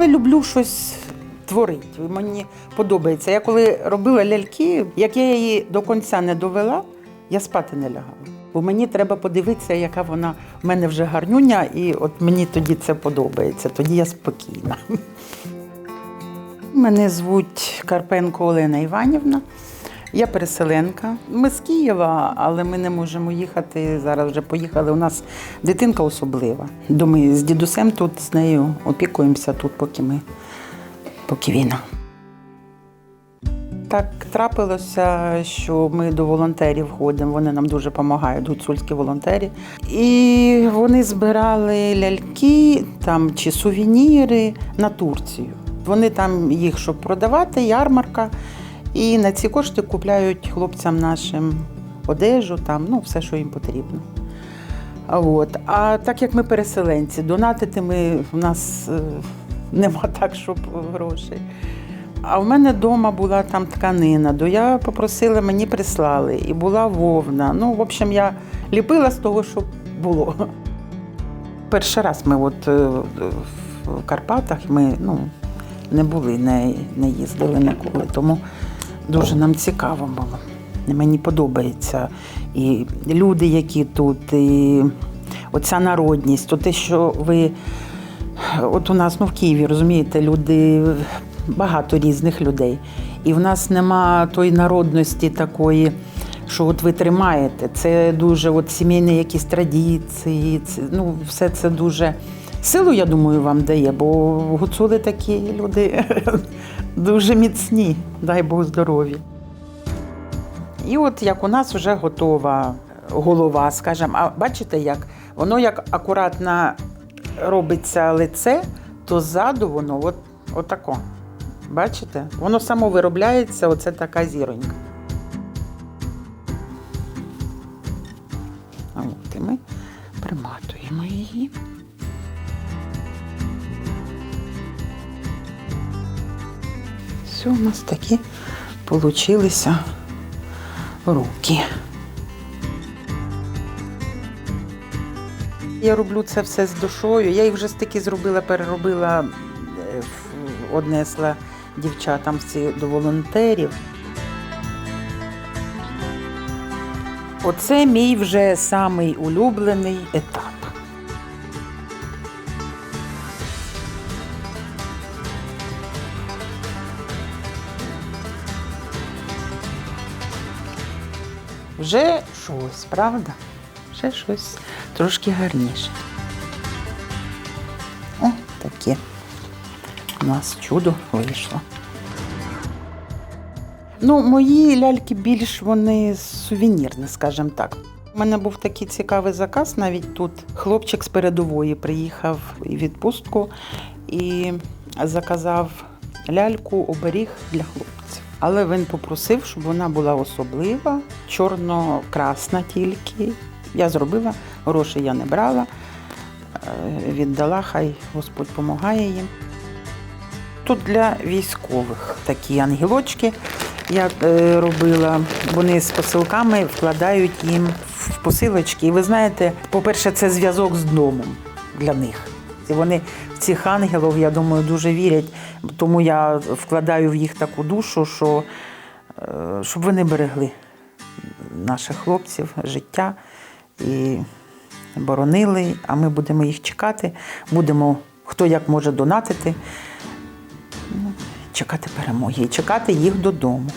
Я люблю щось творити. Мені подобається. Я коли робила ляльки, як я її до кінця не довела, я спати не лягала. Бо мені треба подивитися, яка вона в мене вже гарнюня, і от мені тоді це подобається. Тоді я спокійна. Мене звуть Карпенко Олена Іванівна. Я переселенка. Ми з Києва, але ми не можемо їхати. Зараз вже поїхали. У нас дитинка особлива. Ми з дідусем тут з нею опікуємося тут, поки ми поки війна. Так трапилося, що ми до волонтерів ходимо. Вони нам дуже допомагають, гуцульські волонтери. І вони збирали ляльки там чи сувеніри на Турцію. Вони там їх, щоб продавати, ярмарка. І на ці кошти купляють хлопцям нашим одежу, там, ну, все, що їм потрібно. От. А так як ми переселенці, донатити ми в нас е, нема так, щоб грошей. А в мене вдома була там тканина, то я попросила, мені прислали, і була вовна. Ну, в общем, я ліпила з того, що було. Перший раз ми от е, в Карпатах ми ну, не були, не, не їздили ніколи, тому дуже нам цікаво було. Мені подобається і люди, які тут, і оця народність, то те, що ви От у нас ну, в Києві, розумієте, люди багато різних людей. І в нас нема тої народності такої, що от ви тримаєте. Це дуже от сімейні якісь традиції. Це, ну, все це дуже силу, я думаю, вам дає, бо гуцули такі люди дуже міцні, дай Бог здоров'я. І от як у нас вже готова голова, скажімо, а бачите, як воно як акуратно робиться лице, то ззаду воно от, отако. Бачите? Воно само виробляється, оце така зіронька. От і ми приматуємо її. Все, у нас такі получилися руки. Я роблю це все з душою. Я їх вже стільки зробила, переробила, е, однесла дівчатам всі до волонтерів. Оце мій вже самий улюблений етап. Вже щось, правда? Вже щось трошки гарніше. О, таке. У нас чудо вийшло. Ну, мої ляльки більш вони сувенірні, скажімо так. У мене був такий цікавий заказ навіть тут. Хлопчик з передової приїхав у відпустку і заказав ляльку оберіг для хлопців. Але він попросив, щоб вона була особлива, чорно-красна тільки. Я зробила, грошей я не брала, е, віддала, хай Господь допомагає їм. Тут для військових такі ангелочки я е, робила. Вони з посилками вкладають їм в посилочки. І ви знаєте, по-перше, це зв'язок з домом для них. І вони в цих ангелів, я думаю, дуже вірять. Тому я вкладаю в їх таку душу, що е, щоб вони берегли наших хлопців, життя і боронили. А ми будемо їх чекати. Будемо хто як може донатити чекати перемоги і чекати їх додому.